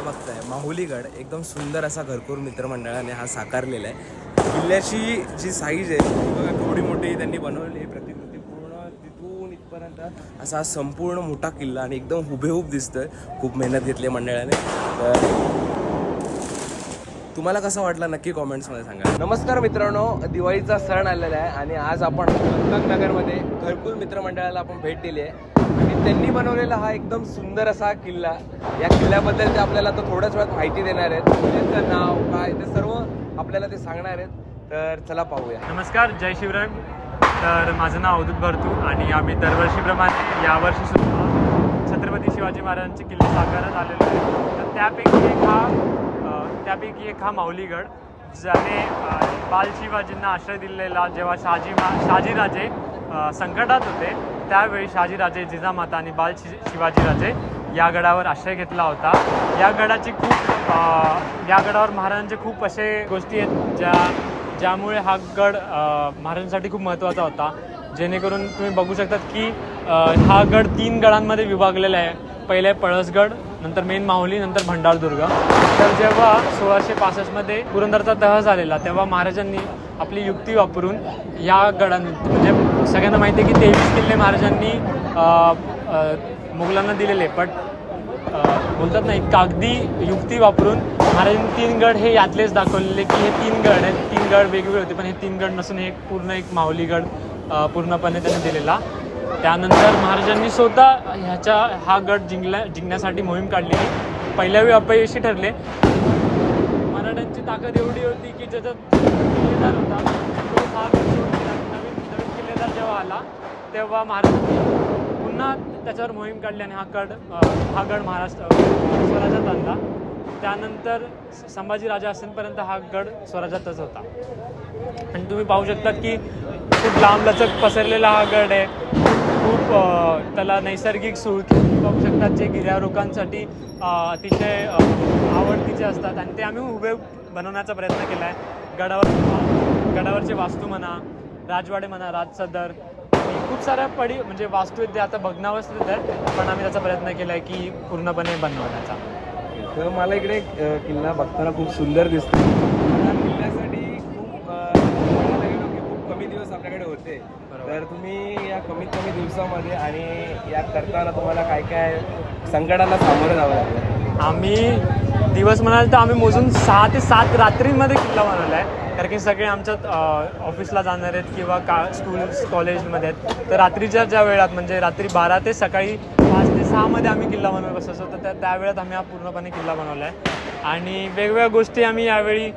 बघताय माहुलीगड एकदम सुंदर असा घरकुर मित्रमंडळाने हा साकारलेला आहे. किल्ल्याची जी साईज आहे थोडी बघा केवढी मोठी त्यांनी बनवली प्रतिकृती पूर्ण तिथून इथपर्यंत असा संपूर्ण मोठा किल्ला आणि एकदम हुबेहूब दिसतोय. खूप मेहनत घेतली आहे मंडळाने. तर तुम्हाला कसं वाटलं नक्की कॉमेंट्समध्ये सांगा. नमस्कार मित्रांनो दिवाळीचा सण आलेला आहे आणि आज आपण नगरमध्ये घरकुल मित्रमंडळाला आपण भेट दिली आहे. आणि त्यांनी बनवलेला हा एकदम सुंदर असा किल्ला. या किल्ल्याबद्दल ते आपल्याला आता थोड्याच वेळात माहिती देणार आहेत. किल्ल्याचं नाव काय ते सर्व आपल्याला ते सांगणार आहेत. तर चला पाहूया. नमस्कार जय शिवराय. तर माझं नाव अवधूत भरतू आणि आम्ही दरवर्षीप्रमाणे यावर्षी सुद्धा छत्रपती शिवाजी महाराजांचे किल्ले साकारत आलेलो आहे. तर त्यापैकी एक हा त्यापैकी एक हा माऊलीगड ज्याने बाल शिवाजींना आश्रय दिलेला जेव्हा शहाजी मा शहाजीराजे संकटात होते त्यावेळी शहाजीराजे जिजामाता आणि बाल शि शिवाजीराजे या गडावर आश्रय घेतला होता. या गडाची खूप या गडावर महाराजांचे खूप असे गोष्टी आहेत ज्या ज्यामुळे हा गड महाराजांसाठी खूप महत्त्वाचा होता. जेणेकरून तुम्ही बघू शकतात की हा गड तीन गडांमध्ये विभागलेला आहे. पहिले पळसगड नंतर मेन माहुली नंतर भंडारदुर्ग तर जेव्हा सोळाशे पासष्टमध्ये पुरंदरचा तह झालेला तेव्हा महाराजांनी आपली युक्ती वापरून या गडां म्हणजे सगळ्यांना माहिती आहे की तेवीस किल्ले महाराजांनी मुघलांना दिलेले बट बोलतात नाही कागदी युक्ती वापरून महाराजांनी तीन गड हे यातलेच दाखवलेले की हे तीन गड आहेत. तीन गड वेगवेगळे होते पण हे तीन गड नसून हे एक पूर्ण एक माऊली गड पूर्णपणे त्यांनी दिलेला. त्यानंतर महाराजांनी स्वतः ह्याच्या हा गड जिंकल्या जिंकण्यासाठी मोहीम काढली पहिल्या वेळी अपयशी ठरले. मराठ्यांची ताकद एवढी होती की ज्याच्यात किल्लेदार होता. तो हा गड नवीन नवीन किल्लेदार जेव्हा आला तेव्हा महाराजांनी पुन्हा त्याच्यावर मोहीम काढली आणि हा गड हा गड महाराष्ट्र स्वराज्यात आणला. त्यानंतर संभाजी राजा असेपर्यंत हा गड स्वराज्यातच होता. आणि तुम्ही पाहू शकता की खूप लांबलचक पसरलेला हा गड आहे. खूप त्याला नैसर्गिक सुख पाहू शकतात जे गिर्यारोहकांसाठी अतिशय आवडतीचे असतात. आणि ते आम्ही उभे बनवण्याचा प्रयत्न केला आहे. गडावर गडावरचे वास्तू म्हणा राजवाडे म्हणा राजसदर आणि खूप साऱ्या पडी म्हणजे वास्तू आहेत ते आता बघण्यावस्थित आहेत. पण आम्ही त्याचा प्रयत्न केला आहे की पूर्णपणे बनवण्याचा. तर मला इकडे किल्ला बघताना खूप सुंदर दिसतो या किल्ल्यासाठी खूप अ, म्हणायला गेलो की खूप कमी दिवस आपल्याकडे होते. तर तुम्ही या कमीत कमी दिवसामध्ये आणि या करताना तुम्हाला काय काय संकटांना सामोरं जावं लागलं आम्ही दिवस म्हणाल तर आम्ही मोजून सहा ते सात रात्रींमध्ये किल्ला बनवला आहे. कारण की सगळे आमच्यात ऑफिसला जाणार आहेत किंवा का स्कूल कॉलेजमध्ये आहेत. तर रात्रीच्या ज्या वेळात म्हणजे रात्री बारा ते सकाळी पाच ते सहामध्ये आम्ही किल्ला बनवत बसायचो तर त्या आम्ही हा पूर्णपणे किल्ला बनवला आहे आणि वेगवेगळ्या गोष्टी आम्ही यावेळी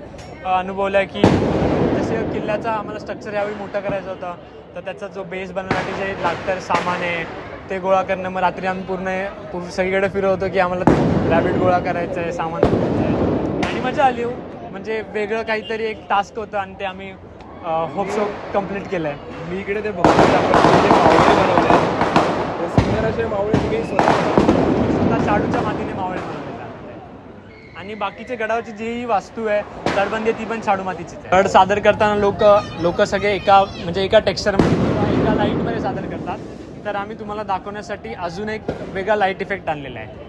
अनुभवल्या की जसे किल्ल्याचा आम्हाला स्ट्रक्चर यावेळी मोठं करायचं होतं तर त्याचा जो बेस बनवण्यासाठी जे लागतं सामान आहे ते गोळा करणं. मग रात्री आम्ही पूर्ण पूर्ण सगळीकडे फिरवतो की आम्हाला रॅबिट गोळा करायचं आहे सामान बनवायचं आहे आणि मजा आली हो. म्हणजे वेगळं काहीतरी एक टास्क होतं आणि ते आम्ही होपसो कंप्लीट केलं आहे मी इकडे ते बघतो आपण सुंदर असे मावळे तुम्ही स्वतः स्वतः शाडूच्या मातीने मावळे बनवले आणि बाकीचे गडावरची जी वास्तू आहे तडबंदी आहे ती पण शाडू मातीचीच आहे. गड सादर करताना लोक लोक सगळे एका म्हणजे एका टेक्स्चरमध्ये किंवा एका लाईटमध्ये सादर करतात. तर आम्ही तुम्हाला दाखवण्यासाठी अजून एक वेगळा लाइट इफेक्ट आणलेला आहे.